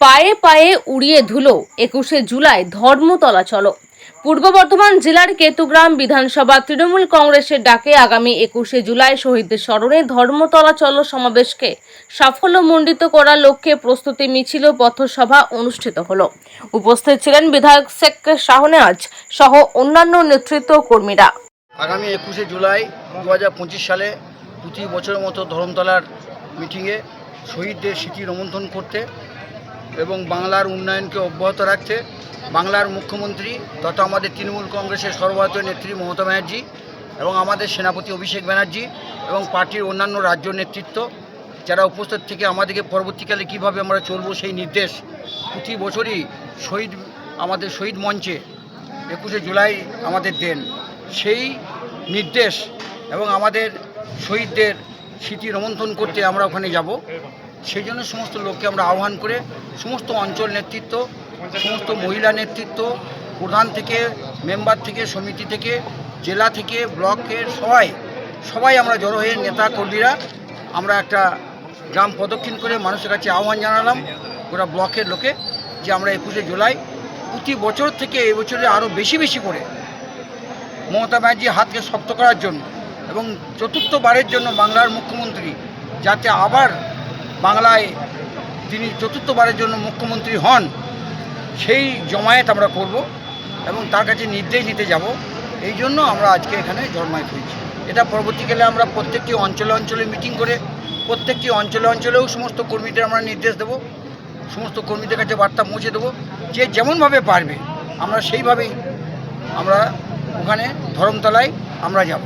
পায়ে পায়ে উড়িয়ে ধুলো। একুশে জুলাই ধর্মতলা চলো। পূর্ব বর্ধমান জেলার কেতুগ্রাম বিধানসভা তৃণমূল কংগ্রেসের ডাকে আগামী একুশে জুলাই শহীদদের স্মরণে ধর্মতলা চলো সমাবেশকে সাফল্যমণ্ডিত করার লক্ষ্যে প্রস্তুতি মিছিল পথসভা অনুষ্ঠিত হলো। উপস্থিত ছিলেন বিধায়ক শেখ শাহনেওয়াজ সহ অন্যান্য নেতৃত্ব কর্মীরা। আগামী একুশে জুলাই দু হাজার পঁচিশ সালে প্রতি বছরের মতো ধরমতলার মিটিংয়ে শহীদদের স্মৃতি রোমন্থন করতে এবং বাংলার উন্নয়নকে অব্যাহত রাখতে বাংলার মুখ্যমন্ত্রী তথা আমাদের তৃণমূল কংগ্রেসের সর্বভারতীয় নেত্রী মমতা ব্যানার্জি এবং আমাদের সেনাপতি অভিষেক ব্যানার্জি এবং পার্টির অন্যান্য রাজ্য নেতৃত্ব, যারা উপস্থিত থেকে আমাদেরকে পরবর্তীকালে কীভাবে আমরা চলবো সেই নির্দেশ প্রতি বছরই শহীদ, আমাদের শহীদ মঞ্চে একুশে জুলাই আমাদের দেন। সেই নির্দেশ এবং আমাদের শহীদদের স্মৃতি রোমন্থন করতে আমরা ওখানে যাব। সেই জন্য সমস্ত লোককে আমরা আহ্বান করে সমস্ত অঞ্চল নেতৃত্ব, সমস্ত মহিলা নেতৃত্ব, প্রধান থেকে, মেম্বার থেকে, সমিতি থেকে, জেলা থেকে ব্লকের সবাই সবাই আমরা জড়ো হয়ে নেতা কর্মীরা আমরা একটা গ্রাম প্রদক্ষিণ করে মানুষের কাছে আহ্বান জানালাম গোটা ব্লকের লোকে যে আমরা একুশে জুলাই প্রতি বছর থেকে এই বছরে আরও বেশি বেশি করে মমতা ব্যানার্জির হাতকে শক্ত করার জন্য এবং চতুর্থবারের জন্য বাংলার মুখ্যমন্ত্রী যাতে আবার বাংলায় তিনি চতুর্থবারের জন্য মুখ্যমন্ত্রী হন, সেই জমায়েত আমরা করব এবং তার কাছে নির্দেশ নিতে যাব। এই জন্য আমরা আজকে এখানে জন্মায়েত হয়েছি। এটা পরবর্তীকালে আমরা প্রত্যেকটি অঞ্চলে অঞ্চলে মিটিং করে প্রত্যেকটি অঞ্চলে অঞ্চলেও সমস্ত কর্মীদের আমরা নির্দেশ দেব। সমস্ত কর্মীদের কাছে বার্তা পৌঁছে দেবো। যে যেমনভাবে পারবে, আমরা সেইভাবেই আমরা ওখানে ধরমতলায় আমরা যাব।